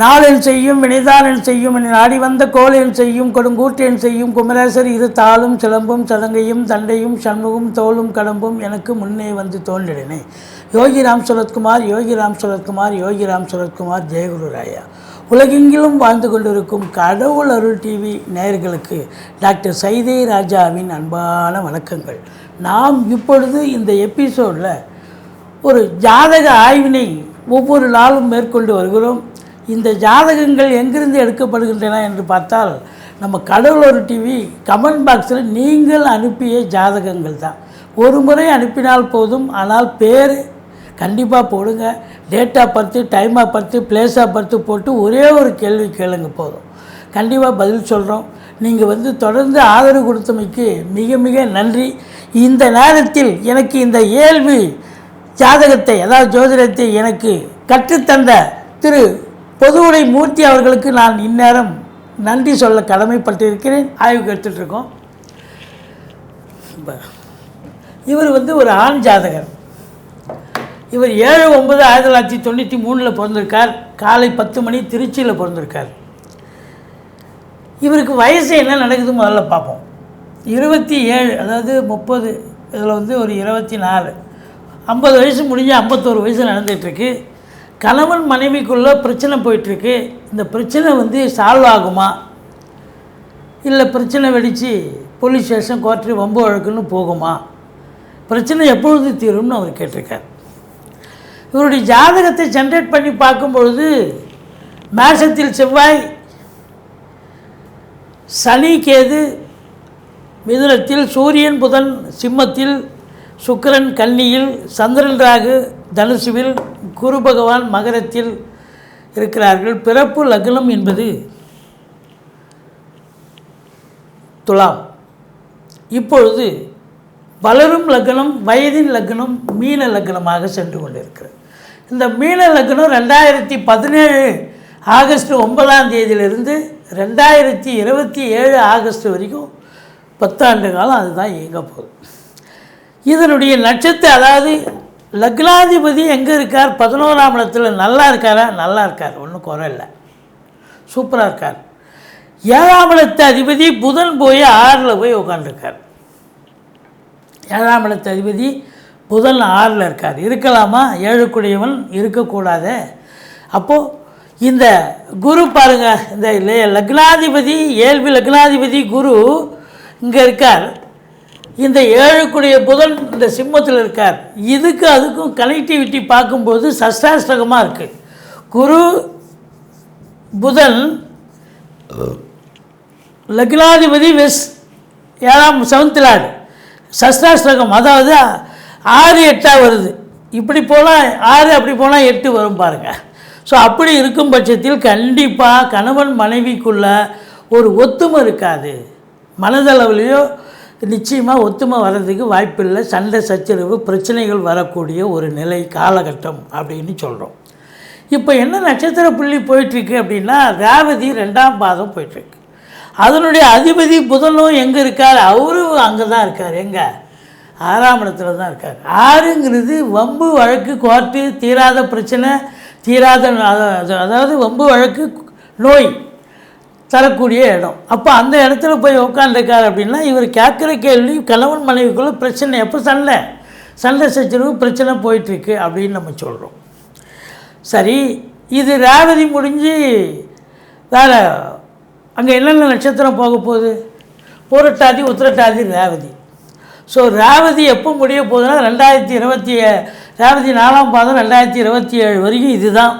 நாளென் செய்யும் வினைதானன் செய்யும் நாடி வந்த கோளென் செய்யும் கொடுங்கூற்றென் செய்யும் குமரேசர் இரு தாளும் சிலம்பும் சலங்கையும் தண்டையும் சண்முகம் தோளும் கடம்பும் எனக்கு முன்னே வந்து தோன்றினே யோகிராம் சுரத்குமார் யோகிராம் சுரத்குமார் யோகிராம் சுரத்குமார் ஜெயகுரு ராயா. உலகெங்கிலும் வாழ்ந்து கொண்டிருக்கும் கடவுள் அருள் டிவி நேயர்களுக்கு டாக்டர் சைதே ராஜாவின் அன்பான வணக்கங்கள். நாம் இப்பொழுது இந்த எபிசோடில் ஒரு ஜாதக ஆய்வினை ஒவ்வொரு நாளும் மேற்கொண்டு வருகிறோம். இந்த ஜாதகங்கள் எங்கிருந்து எடுக்கப்படுகின்றன என்று பார்த்தால் நம்ம கடவுளர் டிவி கமெண்ட் பாக்ஸில் நீங்கள் அனுப்பிய ஜாதகங்கள் தான். ஒரு முறை அனுப்பினால் போதும் ஆனால் பேர் கண்டிப்பாக போடுங்க. Date of birth time of birth place of birth போட்டு ஒரே ஒரு கேள்வி கேளுங்க போதும். கண்டிப்பாக பதில் சொல்கிறோம் நீங்கள் வந்து தொடர்ந்து ஆதரவு கொடுத்தமைக்கு மிக மிக நன்றி. இந்த நேரத்தில் எனக்கு இந்த இயல்பு ஜாதகத்தை அதாவது ஜோதிடத்தை எனக்கு கற்றுத்தந்த திரு பொதுவுடை மூர்த்தி அவர்களுக்கு நான் இந்நேரம் நன்றி சொல்ல கடமைப்பட்டிருக்கிறேன். ஆய்வுக்கு எடுத்துகிட்டு இருக்கோம் இவர் வந்து ஒரு ஆண் ஜாதகர். இவர் ஏழு ஒன்பது ஆயிரத்தி தொள்ளாயிரத்தி தொண்ணூற்றி மூணில் பிறந்திருக்கார். காலை பத்து மணி திருச்சியில் பிறந்திருக்கார். இவருக்கு வயசு என்ன நடக்குது முதல்ல பார்ப்போம். இருபத்தி ஏழு அதாவது முப்பது இதில் வந்து ஒரு இருபத்தி நாலு. ஐம்பது வயசு முடிஞ்சு ஐம்பத்தோரு வயசு நடந்துகிட்ருக்கு. கணவன் மனைவிக்குள்ளே பிரச்சனை போயிட்டுருக்கு. இந்த பிரச்சனை வந்து சால்வ் ஆகுமா? இல்லை பிரச்சனை வெடித்து போலீஸ் ஸ்டேஷன் கோர்ட்டு வம்பு வழக்குன்னு போகுமா? பிரச்சனை எப்பொழுது தீரும்னு அவர் கேட்டிருக்கார். இவருடைய ஜாதகத்தை ஜென்ரேட் பண்ணி பார்க்கும்பொழுது மேஷத்தில் செவ்வாய் சனி கேது மிதுனத்தில் சூரியன் புதன் சிம்மத்தில் சுக்கிரன் கன்னியில் சந்திரன் ராகு தனுசுவில் குரு பகவான் மகரத்தில் இருக்கிறார்கள். பிறப்பு லக்னம் என்பது துலாம். இப்பொழுது வளரும் லக்னம் வயதின் லக்னம் மீன லக்னமாக சென்று கொண்டிருக்கிறது. இந்த மீன லக்னம் ரெண்டாயிரத்தி பதினேழு ஆகஸ்ட் ஒன்பதாம் தேதியிலிருந்து ரெண்டாயிரத்தி இருபத்தி ஏழு ஆகஸ்ட் வரைக்கும் பத்தாண்டு காலம் அதுதான் இயங்க போகுது. இதனுடைய நட்சத்திரம் அதாவது லக்னாதிபதி எங்கே இருக்கார்? பதினோராம் இடத்துல நல்லா இருக்காரா? நல்லா இருக்கார். ஒன்றும் குறை இல்லை. சூப்பராக இருக்கார். ஏழாம் இடத்து அதிபதி புதன் போய் ஆறில் போய் உட்காந்துருக்கார் ஏழாம் இடத்து அதிபதி புதன் ஆறில் இருக்கார். இருக்கலாமா? ஏழுக்குடையவன் இருக்கக்கூடாது. அப்போது இந்த குரு பாருங்க இந்த லே- லக்னாதிபதி ஏழ்வி லக்னாதிபதி குரு இங்கே இருக்கார். இந்த ஏழுக்குடைய புதன் இந்த சிம்மத்தில் இருக்கார். இதுக்கு அதுக்கும் கனெக்டிவிட்டி பார்க்கும்போது சஷ்டாஷ்டகமாக இருக்குது குரு புதன் லக்னாதிபதி வெஸ் ஏழாம் செவன்த் லார்டு சஷ்டாஷ்டகம் அதாவது ஆறு எட்டாக வருது. இப்படி போனால் ஆறு அப்படி போனால் எட்டு வரும் பாருங்கள் ஸோ அப்படி இருக்கும் பட்சத்தில் கண்டிப்பாக கணவன் மனைவிக்குள்ள ஒரு ஒத்துமை இருக்காது. மனதளவுலேயோ நிச்சயமாக ஒத்துமை வர்றதுக்கு வாய்ப்பில்லை. சண்டை சச்சரவு பிரச்சனைகள் வரக்கூடிய ஒரு நிலை காலகட்டம் அப்படின்னு சொல்கிறோம் இப்போ என்ன நட்சத்திர புள்ளி போயிட்டுருக்கு அப்படின்னா ரேவதி ரெண்டாம் பாதம் போயிட்டுருக்கு. அதனுடைய அதிபதி புதனும் எங்கே இருக்கார்? அவரும் அங்கே தான் இருக்கார். எங்கே? ஆறாம் இடத்துல தான் இருக்கார். ஆறுங்கிறது வம்பு வழக்கு கோர்ட்டு தீராத பிரச்சனை தீராத அதாவது வம்பு வழக்கு நோய். தரக்கூடிய இடம். அப்போ அந்த இடத்துல போய் உட்காந்துருக்கார் அப்படின்னா இவர் கேட்குற கேள்வி கணவன் மனைவிக்குள்ளே பிரச்சனை. எப்போ சண்டை? சண்டை சச்சரவு பிரச்சனை போயிட்டுருக்கு அப்படின்னு நம்ம சொல்கிறோம் சரி இது ரேவதி முடிஞ்சு வேறு அங்கே என்னென்ன நட்சத்திரம் போக போகுது? பூரட்டாதி உத்திரட்டாதி ரேவதி. ஸோ ரேவதி எப்போ முடிய போகுதுன்னா ரெண்டாயிரத்தி இருபத்தி ரேவதி நாலாம் பாதம் ரெண்டாயிரத்தி இருபத்தி ஏழு வரைக்கும் இதுதான்.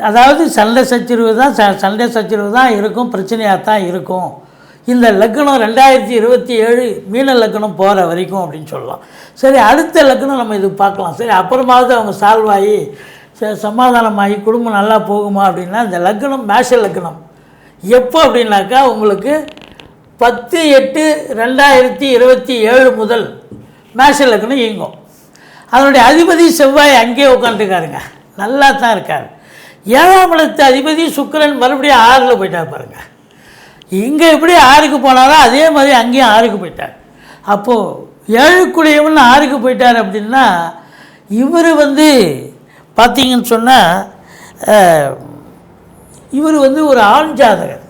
அதாவது சண்டை சச்சரவு தான் ச சண்டை சச்சரவு தான் இருக்கும் பிரச்சனையாக தான் இருக்கும். இந்த லக்னம் ரெண்டாயிரத்தி இருபத்தி ஏழு மீன லக்னம் போகிற வரைக்கும் அப்படின்னு சொல்லலாம். சரி அடுத்த லக்னம் நம்ம இது பார்க்கலாம். சரி அப்புறமாவது அவங்க சால்வ் ஆகி ச- சமாதானமாகி குடும்பம் நல்லா போகுமா அப்படின்னா இந்த லக்னம் மேஷ லக்னம். எப்போ அப்படின்னாக்கா உங்களுக்கு பத்து எட்டு ரெண்டாயிரத்தி இருபத்தி ஏழு முதல் மேஷ லக்னம் இயங்கும். அதனுடைய அதிபதி செவ்வாய் அங்கேயே உட்காந்துருக்காருங்க நல்லா தான் இருக்கார். ஏழாம் இடத்து அதிபதி சுக்கிரன் மறுபடியும் ஆறில் போயிட்டார் பாருங்கள் இங்கே எப்படி ஆறுக்கு போனாரோ அதே மாதிரி அங்கேயும் ஆறுக்கு போயிட்டார். அப்போது ஏழுக்குடையவன் ஆறுக்கு போயிட்டார் அப்படின்னா இவர் வந்து பார்த்தீங்கன்னு சொன்னால் இவர் வந்து ஒரு ஆண் ஜாதகர்.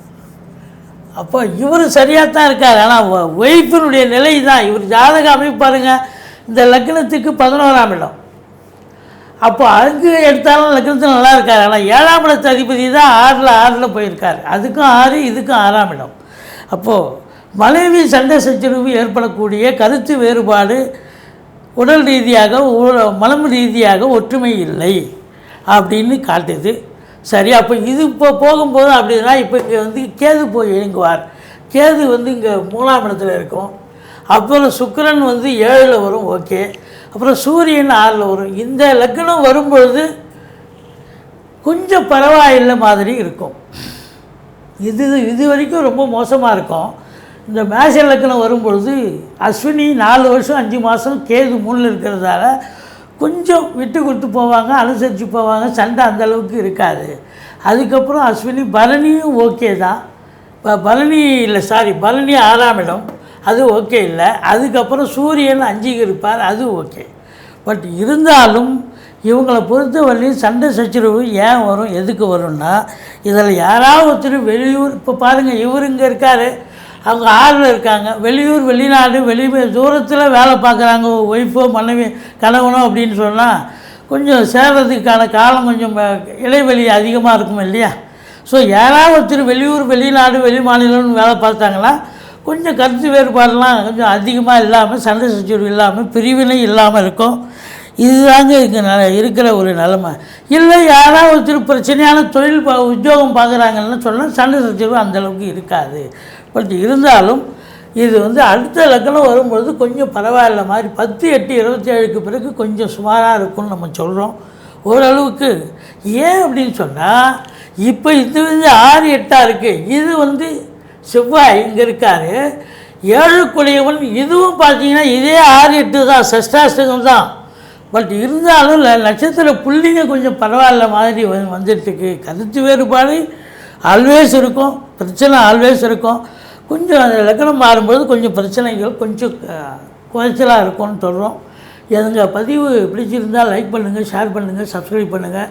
அப்போ இவர் சரியாக தான் இருக்கார் ஆனால் ஒய்ஃபினுடைய நிலை தான் இவர் ஜாதக அமைப்பு பாருங்க. இந்த லக்னத்துக்கு பதினோராம் இடம். அப்போ அங்கு எடுத்தாலும் லக்னத்தில் நல்லா இருக்கார். ஆனால் ஏழாம் இடத்து அதிபதி தான் ஆறில் ஆறில் போயிருக்கார். அதுக்கும் ஆறு இதுக்கும் ஆறாம் இடம். அப்போது மனைவி சண்டை சச்சரவு ஏற்படக்கூடிய கருத்து வேறுபாடு உடல் ரீதியாக மலம் ரீதியாக ஒற்றுமை இல்லை அப்படின்னு காட்டுது. சரி அப்போ இது இப்போ போகும்போது அப்படின்னா இப்போ இங்கே வந்து கேது போய் இயங்குவார். கேது வந்து இங்கே மூணாம் இடத்துல இருக்கும். அப்புறம் சுக்கரன் வந்து ஏழில் வரும். ஓகே. அப்புறம் சூரியன் ஆறில் வரும் இந்த லக்னம் வரும்பொழுது கொஞ்சம் பரவாயில்லை மாதிரி இருக்கும். இது இது வரைக்கும் ரொம்ப மோசமாக இருக்கும். இந்த மேஷ லக்னம் வரும்பொழுது அஸ்வினி நாலு வருஷம் அஞ்சு மாதம் கேது மூணில் இருக்கிறதால கொஞ்சம் விட்டு கொடுத்து போவாங்க அனுசரித்து போவாங்க சண்டை அந்தளவுக்கு இருக்காது. அதுக்கப்புறம் அஸ்வினி பரணியும் ஓகே தான். இப்போ பரணி இல்லை சாரி பரணி ஆறாம் இடம். அது ஓகே இல்லை. அதுக்கப்புறம் சூரியன் அஞ்சுக்கு இருப்பார் அது ஓகே. பட் இருந்தாலும் இவங்களை பொறுத்தவரையும் சண்டை சச்சரவு ஏன் வரும் எதுக்கு வரும்னா இதில் யாராவது ஒருத்தர் வெளியூர் இப்போ பாருங்கள் இவர் இங்கே இருக்கார். அவங்க ஆறில் இருக்காங்க. வெளியூர் வெளிநாடு வெளி தூரத்தில் வேலை பார்க்குறாங்க. ஒய்ஃபோ மனைவி கணவனோ அப்படின்னு சொன்னால் கொஞ்சம் சேர்றதுக்கான காலம் கொஞ்சம் இடைவெளி அதிகமாக இருக்கும் இல்லையா? ஸோ யாராவது ஒருத்தர் வெளியூர் வெளிநாடு வெளி மாநிலம்னு வேலை பார்த்தாங்கன்னா கொஞ்சம் கருத்து வேறுபாடெலாம் கொஞ்சம் அதிகமாக இல்லாமல் சண்டை சச்சரவு இல்லாமல் பிரிவினை இல்லாமல் இருக்கும். இதுதாங்க இங்கே ந இருக்கிற ஒரு நிலமை. இல்லை யாராவது ஒருத்தர் பிரச்சனையான தொழில் பா உத்தியோகம் பார்க்குறாங்கன்னு சொன்னால் சண்டை சச்சரவு அந்தளவுக்கு இருக்காது. பட் இருந்தாலும் இது வந்து அடுத்த லக்கணம் வரும்பொழுது கொஞ்சம் பரவாயில்ல மாதிரி பத்து எட்டு இருபத்தி ஏழுக்கு பிறகு கொஞ்சம் சுமாராக இருக்கும்னு நம்ம சொல்கிறோம் ஓரளவுக்கு. ஏன் அப்படின்னு சொன்னால் இப்போ இது வந்து ஆறு எட்டாக இருக்குது இது வந்து செவ்வாய் இங்கே இருக்கார். ஏழுக்குடையவன் இதுவும் பார்த்தீங்கன்னா இதே ஆறு எட்டு தான் சஷ்டாஷ்டகம் தான். பட் இருந்தாலும் நட்சத்திர புள்ளிங்க கொஞ்சம் பரவாயில்ல மாதிரி வந்துட்டுருக்கு. கருத்து வேறுபாடு ஆல்வேஸ் இருக்கும். பிரச்சனை ஆல்வேஸ் இருக்கும். கொஞ்சம் அந்த லக்னம் மாறும்போது கொஞ்சம் பிரச்சனைகள் கொஞ்சம் குறைச்சலாக இருக்கும்னு சொல்கிறோம் எதுங்க பதிவு பிடிச்சிருந்தால் லைக் பண்ணுங்கள் ஷேர் பண்ணுங்கள் சப்ஸ்கிரைப் பண்ணுங்கள்